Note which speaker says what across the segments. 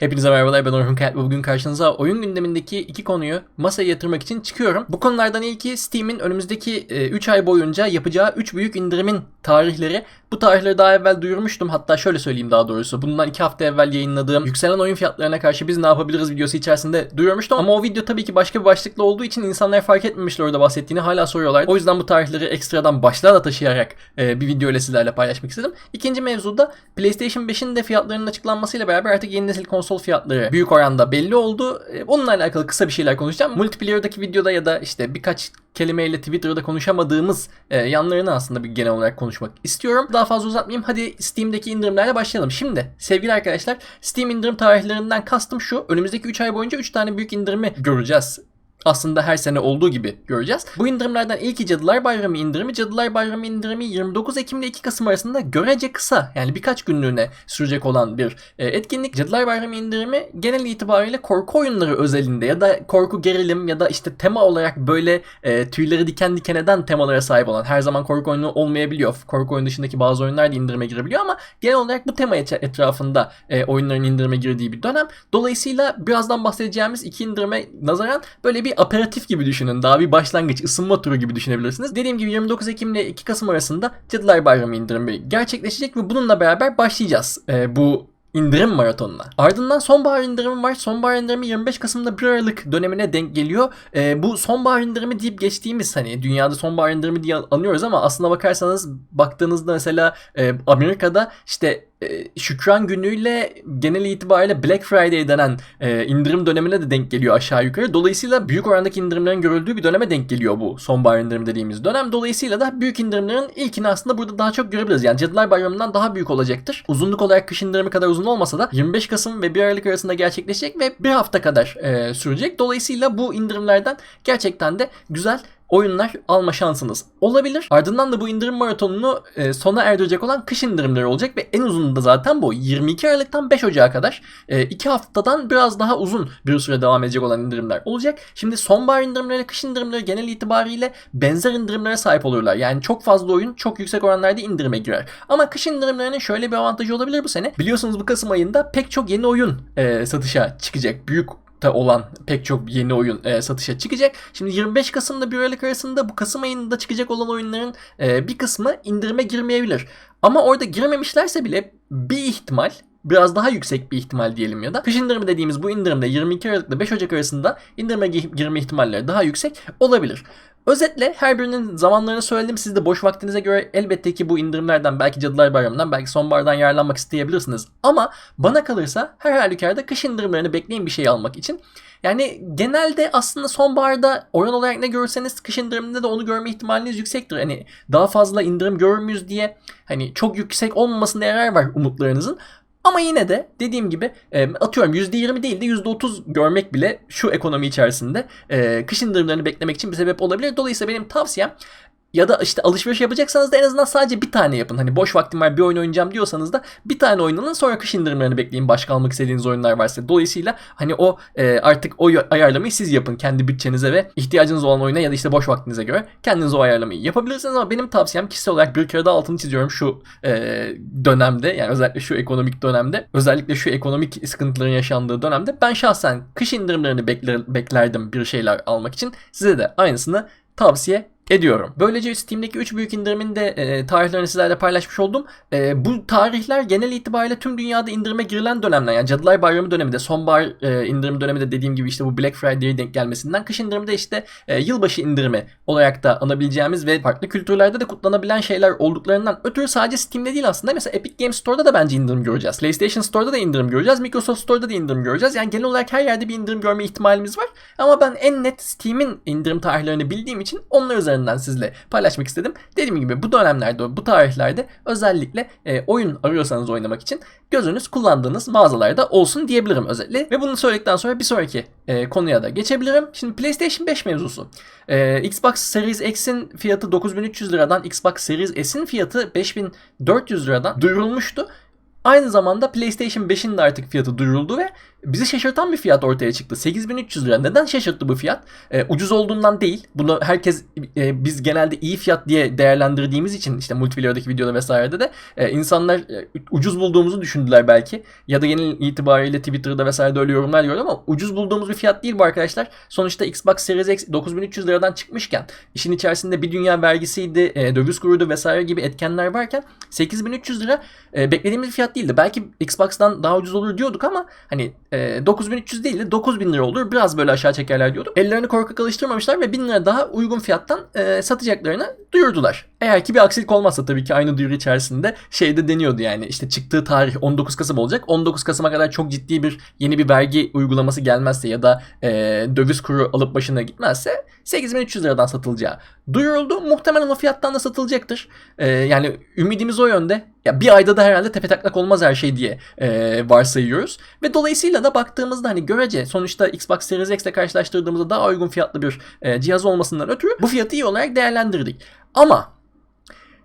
Speaker 1: Hepinize merhabalar ben Orhun Kayat bugün karşınıza oyun gündemindeki iki konuyu masaya yatırmak için çıkıyorum. Bu konulardan ilki Steam'in önümüzdeki 3 ay boyunca yapacağı 3 büyük indirimin tarihleri. Bu tarihleri daha evvel duyurmuştum. Hatta şöyle söyleyeyim daha doğrusu. Bundan 2 hafta evvel yayınladığım yükselen oyun fiyatlarına karşı biz ne yapabiliriz videosu içerisinde duyurmuştum. Ama o video tabii ki başka bir başlıkla olduğu için insanlar fark etmemişler orada bahsettiğini hala soruyorlar. O yüzden bu tarihleri ekstradan başlığa da taşıyarak e, bir video ile sizlerle paylaşmak istedim. İkinci mevzuda PlayStation 5'in de fiyatlarının açıklanmasıyla beraber artık yeni nesil konsol fiyatları büyük oranda belli oldu. E, Onunla alakalı kısa bir şeyler konuşacağım. Multiplayer'daki videoda ya da işte birkaç kelimeyle Twitter'da konuşamadığımız e, yanlarını aslında bir genel olarak konuşmak istiyorum. Daha fazla uzatmayayım. Hadi Steam'deki indirimlerle başlayalım. Şimdi sevgili arkadaşlar Steam indirim tarihlerinden kastım şu. Önümüzdeki 3 ay boyunca 3 tane büyük indirimi göreceğiz aslında her sene olduğu gibi göreceğiz. Bu indirimlerden ilki Cadılar Bayramı indirimi. Cadılar Bayramı indirimi 29 Ekim ile 2 Kasım arasında görece kısa yani birkaç günlüğüne sürecek olan bir e, etkinlik. Cadılar Bayramı indirimi genel itibariyle korku oyunları özelinde ya da korku gerilim ya da işte tema olarak böyle e, tüyleri diken diken eden temalara sahip olan her zaman korku oyunu olmayabiliyor. Korku oyunu dışındaki bazı oyunlar da indirime girebiliyor ama genel olarak bu tema et- etrafında e, oyunların indirime girdiği bir dönem. Dolayısıyla birazdan bahsedeceğimiz iki indirime nazaran böyle bir aperatif gibi düşünün. Daha bir başlangıç, ısınma turu gibi düşünebilirsiniz. Dediğim gibi 29 Ekim ile 2 Kasım arasında Cadılar Bayramı indirimi gerçekleşecek ve bununla beraber başlayacağız e, bu indirim maratonuna. Ardından sonbahar indirimi var. Sonbahar indirimi 25 Kasım'da 1 Aralık dönemine denk geliyor. Ee, bu sonbahar indirimi deyip geçtiğimiz hani dünyada sonbahar indirimi diye anıyoruz ama aslına bakarsanız baktığınızda mesela e, Amerika'da işte e, Şükran günüyle genel itibariyle Black Friday denen e, indirim dönemine de denk geliyor aşağı yukarı. Dolayısıyla büyük orandaki indirimlerin görüldüğü bir döneme denk geliyor bu sonbahar indirim dediğimiz dönem. Dolayısıyla da büyük indirimlerin ilkini aslında burada daha çok görebiliriz. Yani Cadılar Bayramı'ndan daha büyük olacaktır. Uzunluk olarak kış indirimi kadar uzun olmasa da 25 Kasım ve 1 Aralık arasında gerçekleşecek ve bir hafta kadar e, sürecek. Dolayısıyla bu indirimlerden gerçekten de güzel oyunlar alma şansınız olabilir. Ardından da bu indirim maratonunu e, sona erdirecek olan kış indirimleri olacak ve en uzun da zaten bu. 22 Aralık'tan 5 Ocak'a kadar 2 haftadan biraz daha uzun bir süre devam edecek olan indirimler olacak. Şimdi sonbahar indirimleri, kış indirimleri genel itibariyle benzer indirimlere sahip oluyorlar. Yani çok fazla oyun çok yüksek oranlarda indirime girer. Ama kış indirimlerinin şöyle bir avantajı olabilir bu sene. Biliyorsunuz bu Kasım ayında pek çok yeni oyun e, satışa çıkacak. Büyük da olan pek çok yeni oyun e, satışa çıkacak. Şimdi 25 Kasım'da 1 Aralık arasında bu Kasım ayında çıkacak olan oyunların e, bir kısmı indirime girmeyebilir. Ama orada girememişlerse bile bir ihtimal biraz daha yüksek bir ihtimal diyelim ya da kış indirimi dediğimiz bu indirimde 22 Aralık ile 5 Ocak arasında indirime gi- girme ihtimalleri daha yüksek olabilir. Özetle her birinin zamanlarını söyledim. Siz de boş vaktinize göre elbette ki bu indirimlerden belki Cadılar Bayramı'ndan belki sonbahardan yararlanmak isteyebilirsiniz. Ama bana kalırsa her halükarda kış indirimlerini bekleyin bir şey almak için. Yani genelde aslında sonbaharda oran olarak ne görürseniz kış indiriminde de onu görme ihtimaliniz yüksektir. Hani daha fazla indirim görür müyüz diye hani çok yüksek olmamasında yarar var umutlarınızın. Ama yine de dediğim gibi e, atıyorum %20 değil de %30 görmek bile şu ekonomi içerisinde e, kış indirimlerini beklemek için bir sebep olabilir. Dolayısıyla benim tavsiyem ya da işte alışveriş yapacaksanız da en azından sadece bir tane yapın. Hani boş vaktim var bir oyun oynayacağım diyorsanız da bir tane oynanın sonra kış indirimlerini bekleyin. Başka almak istediğiniz oyunlar varsa. Dolayısıyla hani o e, artık o ayarlamayı siz yapın. Kendi bütçenize ve ihtiyacınız olan oyuna ya da işte boş vaktinize göre kendiniz o ayarlamayı yapabilirsiniz. Ama benim tavsiyem kişisel olarak bir kere daha altını çiziyorum. Şu e, dönemde yani özellikle şu ekonomik dönemde özellikle şu ekonomik sıkıntıların yaşandığı dönemde ben şahsen kış indirimlerini bekler, beklerdim bir şeyler almak için. Size de aynısını tavsiye ediyorum. Böylece Steam'deki 3 büyük indirimin de e, tarihlerini sizlerle paylaşmış oldum. E, bu tarihler genel itibariyle tüm dünyada indirime girilen dönemler. Yani Cadılar Bayramı döneminde, sonbahar e, indirim döneminde dediğim gibi işte bu Black Friday'e denk gelmesinden kış indirimde işte e, yılbaşı indirimi olarak da anabileceğimiz ve farklı kültürlerde de kutlanabilen şeyler olduklarından ötürü sadece Steam'de değil aslında. Mesela Epic Games Store'da da bence indirim göreceğiz. PlayStation Store'da da indirim göreceğiz. Microsoft Store'da da indirim göreceğiz. Yani genel olarak her yerde bir indirim görme ihtimalimiz var. Ama ben en net Steam'in indirim tarihlerini bildiğim için onlar üzerinden sizle paylaşmak istedim. Dediğim gibi bu dönemlerde, bu tarihlerde özellikle e, oyun arıyorsanız oynamak için gözünüz kullandığınız mağazalarda olsun diyebilirim özetle. Ve bunu söyledikten sonra bir sonraki e, konuya da geçebilirim. Şimdi PlayStation 5 mevzusu. E, Xbox Series X'in fiyatı 9300 liradan Xbox Series S'in fiyatı 5400 liradan duyurulmuştu. Aynı zamanda PlayStation 5'in de artık fiyatı duyuruldu ve bizi şaşırtan bir fiyat ortaya çıktı. 8300 lira. Neden şaşırttı bu fiyat? E, ucuz olduğundan değil. Bunu herkes e, biz genelde iyi fiyat diye değerlendirdiğimiz için işte multiplayer'daki videoda vesairede de e, insanlar e, ucuz bulduğumuzu düşündüler belki. Ya da genel itibariyle Twitter'da vesairede öyle yorumlar gördüm ama ucuz bulduğumuz bir fiyat değil bu arkadaşlar. Sonuçta Xbox Series X 9300 liradan çıkmışken işin içerisinde bir dünya vergisiydi, e, döviz kuruydu vesaire gibi etkenler varken 8300 lira e, beklediğimiz bir fiyat değildi. Belki Xbox'tan daha ucuz olur diyorduk ama hani e, 9300 değil de 9000 lira olur. Biraz böyle aşağı çekerler diyorduk. Ellerini korkak alıştırmamışlar ve 1000 lira daha uygun fiyattan e, satacaklarını duyurdular. Eğer ki bir aksilik olmazsa tabii ki aynı duyuru içerisinde şeyde deniyordu yani işte çıktığı tarih 19 Kasım olacak. 19 Kasım'a kadar çok ciddi bir yeni bir vergi uygulaması gelmezse ya da e, döviz kuru alıp başına gitmezse 8300 liradan satılacağı duyuruldu. Muhtemelen o fiyattan da satılacaktır. E, yani ümidimiz o yönde. Ya bir ayda da herhalde tepe taklak olmaz her şey diye e, varsayıyoruz. Ve dolayısıyla da baktığımızda hani görece sonuçta Xbox Series X ile karşılaştırdığımızda daha uygun fiyatlı bir e, cihaz olmasından ötürü bu fiyatı iyi olarak değerlendirdik. Ama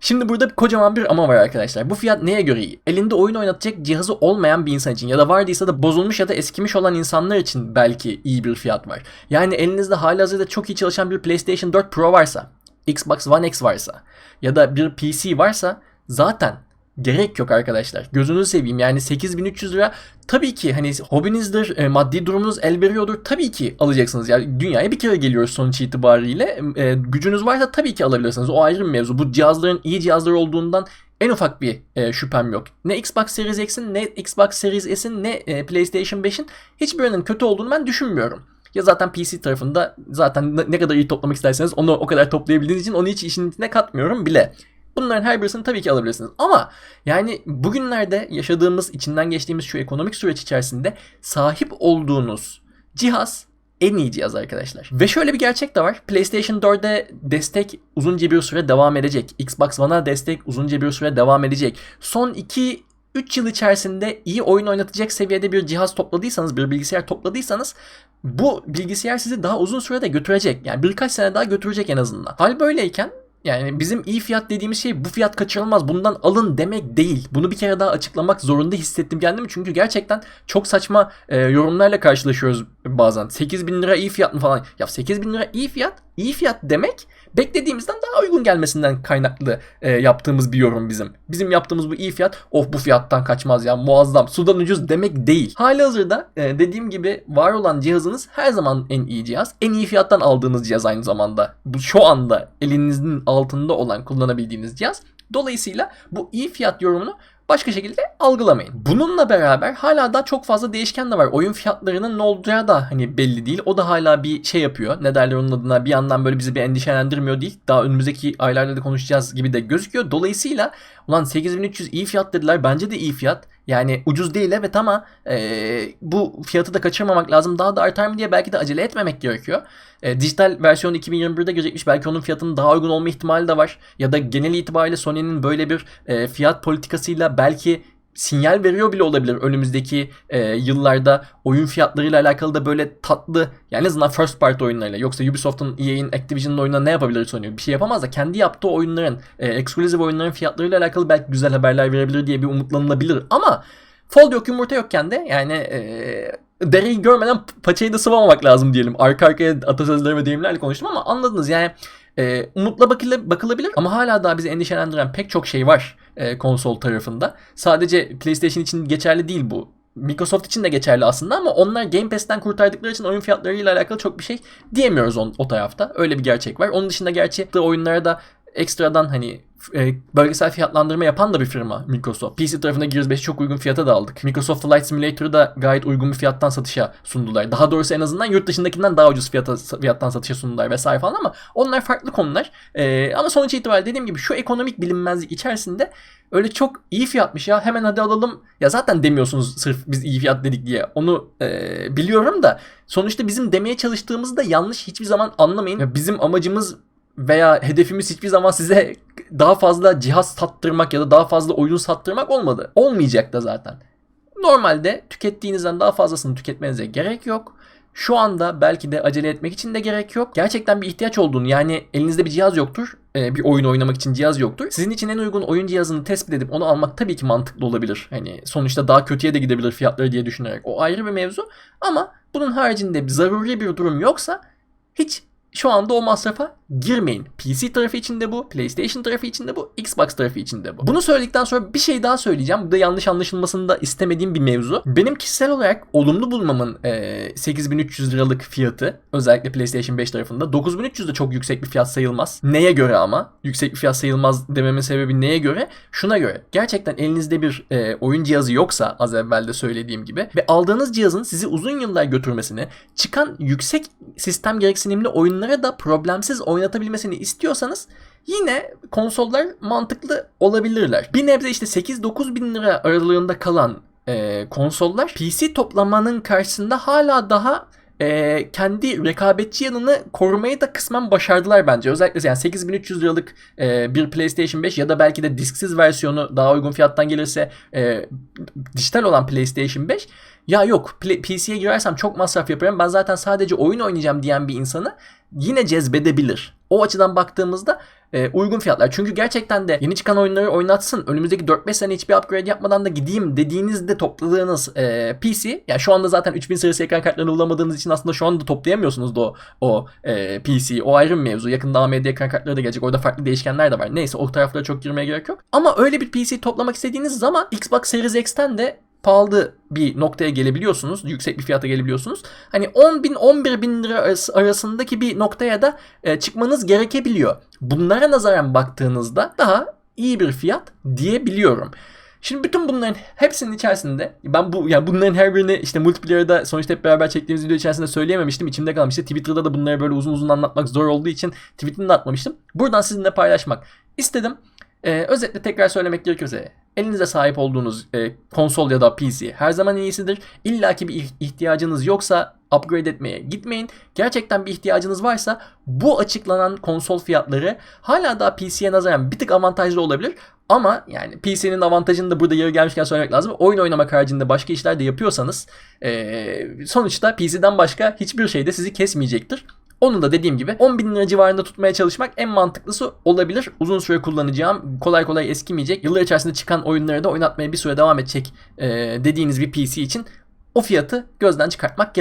Speaker 1: Şimdi burada kocaman bir ama var arkadaşlar. Bu fiyat neye göre iyi? Elinde oyun oynatacak cihazı olmayan bir insan için ya da vardıysa da bozulmuş ya da eskimiş olan insanlar için belki iyi bir fiyat var. Yani elinizde halihazırda çok iyi çalışan bir PlayStation 4 Pro varsa, Xbox One X varsa ya da bir PC varsa zaten gerek yok arkadaşlar. Gözünüzü seveyim yani 8300 lira tabii ki hani hobinizdir, e, maddi durumunuz el veriyordur. Tabii ki alacaksınız. Yani dünyaya bir kere geliyoruz sonuç itibariyle. E, gücünüz varsa tabii ki alabilirsiniz. O ayrı bir mevzu. Bu cihazların iyi cihazlar olduğundan en ufak bir e, şüphem yok. Ne Xbox Series X'in ne Xbox Series S'in ne e, PlayStation 5'in hiçbirinin kötü olduğunu ben düşünmüyorum. Ya zaten PC tarafında zaten ne kadar iyi toplamak isterseniz onu o kadar toplayabildiğiniz için onu hiç işin içine katmıyorum bile. Bunların her birisini tabii ki alabilirsiniz. Ama yani bugünlerde yaşadığımız, içinden geçtiğimiz şu ekonomik süreç içerisinde sahip olduğunuz cihaz en iyi cihaz arkadaşlar. Ve şöyle bir gerçek de var. PlayStation 4'e destek uzunca bir süre devam edecek. Xbox One'a destek uzunca bir süre devam edecek. Son 2 3 yıl içerisinde iyi oyun oynatacak seviyede bir cihaz topladıysanız, bir bilgisayar topladıysanız bu bilgisayar sizi daha uzun sürede götürecek. Yani birkaç sene daha götürecek en azından. Hal böyleyken yani bizim iyi fiyat dediğimiz şey bu fiyat kaçırılmaz bundan alın demek değil. Bunu bir kere daha açıklamak zorunda hissettim kendimi. Çünkü gerçekten çok saçma e, yorumlarla karşılaşıyoruz bazen. 8 bin lira iyi fiyat mı falan. Ya 8 bin lira iyi fiyat. iyi fiyat demek beklediğimizden daha uygun gelmesinden kaynaklı e, yaptığımız bir yorum bizim. Bizim yaptığımız bu iyi fiyat of bu fiyattan kaçmaz ya muazzam sudan ucuz demek değil. Hali hazırda e, dediğim gibi var olan cihazınız her zaman en iyi cihaz. En iyi fiyattan aldığınız cihaz aynı zamanda. Bu şu anda elinizin altında olan kullanabildiğiniz cihaz. Dolayısıyla bu iyi fiyat yorumunu başka şekilde algılamayın. Bununla beraber hala da çok fazla değişken de var. Oyun fiyatlarının ne olacağı da hani belli değil. O da hala bir şey yapıyor. Ne derler onun adına bir yandan böyle bizi bir endişelendirmiyor değil. Daha önümüzdeki aylarda da konuşacağız gibi de gözüküyor. Dolayısıyla ulan 8300 iyi fiyat dediler. Bence de iyi fiyat. Yani ucuz değil evet ama e, bu fiyatı da kaçırmamak lazım. Daha da artar mı diye belki de acele etmemek gerekiyor. E, dijital versiyon 2021'de gelecekmiş. Belki onun fiyatının daha uygun olma ihtimali de var. Ya da genel itibariyle Sony'nin böyle bir e, fiyat politikasıyla belki sinyal veriyor bile olabilir önümüzdeki e, yıllarda oyun fiyatlarıyla alakalı da böyle tatlı yani en azından first party oyunlarıyla yoksa Ubisoft'un EA'in Activision'ın oyununa ne yapabilir Sony? Bir şey yapamaz da kendi yaptığı oyunların e, exclusive oyunların fiyatlarıyla alakalı belki güzel haberler verebilir diye bir umutlanılabilir ama Fold yok yumurta yokken de yani e, dereyi görmeden paçayı da sıvamamak lazım diyelim. Arka arkaya atasözleri ve deyimlerle konuştum ama anladınız yani e, umutla bakıla, bakılabilir ama hala daha bizi endişelendiren pek çok şey var e, konsol tarafında. Sadece PlayStation için geçerli değil bu. Microsoft için de geçerli aslında ama onlar Game Pass'ten kurtardıkları için oyun fiyatlarıyla alakalı çok bir şey diyemiyoruz on, o tarafta. Öyle bir gerçek var. Onun dışında gerçi oyunlara da ekstradan hani e, bölgesel fiyatlandırma yapan da bir firma Microsoft. PC tarafında Gears 5'i çok uygun fiyata da aldık. Microsoft Flight Simulator'ı da gayet uygun bir fiyattan satışa sundular. Daha doğrusu en azından yurt dışındakinden daha ucuz fiyata, fiyattan satışa sundular vesaire falan ama onlar farklı konular. E, ama sonuç itibariyle dediğim gibi şu ekonomik bilinmezlik içerisinde öyle çok iyi fiyatmış ya hemen hadi alalım. Ya zaten demiyorsunuz sırf biz iyi fiyat dedik diye. Onu e, biliyorum da sonuçta bizim demeye çalıştığımızda yanlış hiçbir zaman anlamayın. Ya bizim amacımız veya hedefimiz hiçbir zaman size daha fazla cihaz sattırmak ya da daha fazla oyun sattırmak olmadı. Olmayacak da zaten. Normalde tükettiğinizden daha fazlasını tüketmenize gerek yok. Şu anda belki de acele etmek için de gerek yok. Gerçekten bir ihtiyaç olduğunu yani elinizde bir cihaz yoktur. e, Bir oyun oynamak için cihaz yoktur. Sizin için en uygun oyun cihazını tespit edip onu almak tabii ki mantıklı olabilir. Hani sonuçta daha kötüye de gidebilir fiyatları diye düşünerek. O ayrı bir mevzu. Ama bunun haricinde bir zaruri bir durum yoksa hiç şu anda o masrafa girmeyin. PC tarafı için de bu, PlayStation tarafı için de bu, Xbox tarafı için de bu. Bunu söyledikten sonra bir şey daha söyleyeceğim. Bu da yanlış anlaşılmasını da istemediğim bir mevzu. Benim kişisel olarak olumlu bulmamın e, 8300 liralık fiyatı özellikle PlayStation 5 tarafında 9300 de çok yüksek bir fiyat sayılmaz. Neye göre ama? Yüksek bir fiyat sayılmaz dememin sebebi neye göre? Şuna göre. Gerçekten elinizde bir e, oyun cihazı yoksa az evvel de söylediğim gibi ve aldığınız cihazın sizi uzun yıllar götürmesini, çıkan yüksek sistem gereksinimli oyunlara da problemsiz oynatabilmesini istiyorsanız yine konsollar mantıklı olabilirler. Bir nebze işte 8-9 bin lira aralığında kalan e, konsollar PC toplamanın karşısında hala daha e, kendi rekabetçi yanını korumayı da kısmen başardılar bence. Özellikle yani 8300 liralık e, bir PlayStation 5 ya da belki de disksiz versiyonu daha uygun fiyattan gelirse e, dijital olan PlayStation 5 ya yok PC'ye girersem çok masraf yaparım ben zaten sadece oyun oynayacağım diyen bir insanı yine cezbedebilir. O açıdan baktığımızda e, uygun fiyatlar. Çünkü gerçekten de yeni çıkan oyunları oynatsın. Önümüzdeki 4-5 sene hiçbir upgrade yapmadan da gideyim dediğinizde topladığınız e, PC. Yani şu anda zaten 3000 serisi ekran kartlarını bulamadığınız için aslında şu anda toplayamıyorsunuz da o, o e, PC. O ayrı bir mevzu. Yakında AMD ekran kartları da gelecek. Orada farklı değişkenler de var. Neyse o taraflara çok girmeye gerek yok. Ama öyle bir PC toplamak istediğiniz zaman Xbox Series X'ten de pahalı bir noktaya gelebiliyorsunuz. Yüksek bir fiyata gelebiliyorsunuz. Hani 10 bin 11 bin lira arası- arasındaki bir noktaya da e, çıkmanız gerekebiliyor. Bunlara nazaran baktığınızda daha iyi bir fiyat diyebiliyorum. Şimdi bütün bunların hepsinin içerisinde ben bu yani bunların her birini işte multiplayer'da sonuçta hep beraber çektiğimiz video içerisinde söyleyememiştim. İçimde kalmıştı. Twitter'da da bunları böyle uzun uzun anlatmak zor olduğu için tweetini de atmamıştım. Buradan sizinle paylaşmak istedim. Ee, özetle tekrar söylemek gerekirse elinize sahip olduğunuz e, konsol ya da PC her zaman iyisidir. İlla ki bir ih- ihtiyacınız yoksa upgrade etmeye gitmeyin. Gerçekten bir ihtiyacınız varsa bu açıklanan konsol fiyatları hala daha PC'ye nazaran bir tık avantajlı olabilir. Ama yani PC'nin avantajını da burada yeri gelmişken söylemek lazım. Oyun oynamak haricinde başka işler de yapıyorsanız e, sonuçta PC'den başka hiçbir şey de sizi kesmeyecektir. Onu da dediğim gibi 10 bin lira civarında tutmaya çalışmak en mantıklısı olabilir. Uzun süre kullanacağım, kolay kolay eskimeyecek, yıllar içerisinde çıkan oyunları da oynatmaya bir süre devam edecek e, dediğiniz bir PC için o fiyatı gözden çıkartmak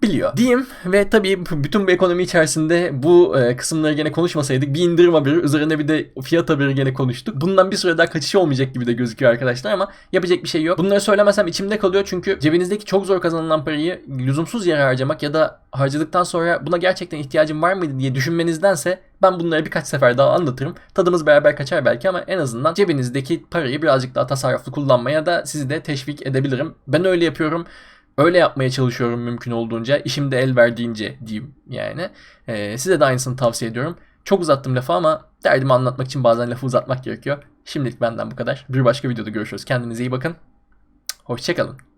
Speaker 1: gerekebiliyor. Diyeyim ve tabii bütün bu ekonomi içerisinde bu e, kısımları gene konuşmasaydık bir indirim haberi üzerine bir de fiyat haberi gene konuştuk. Bundan bir süre daha kaçış olmayacak gibi de gözüküyor arkadaşlar ama yapacak bir şey yok. Bunları söylemesem içimde kalıyor çünkü cebinizdeki çok zor kazanılan parayı lüzumsuz yere harcamak ya da harcadıktan sonra buna gerçekten ihtiyacım var mıydı diye düşünmenizdense ben bunları birkaç sefer daha anlatırım. Tadımız beraber kaçar belki ama en azından cebinizdeki parayı birazcık daha tasarruflu kullanmaya da sizi de teşvik edebilirim. Ben öyle yapıyorum. Öyle yapmaya çalışıyorum mümkün olduğunca. İşimde el verdiğince diyeyim yani. Ee, size de aynısını tavsiye ediyorum. Çok uzattım lafı ama derdimi anlatmak için bazen lafı uzatmak gerekiyor. Şimdilik benden bu kadar. Bir başka videoda görüşürüz. Kendinize iyi bakın. Hoşçakalın.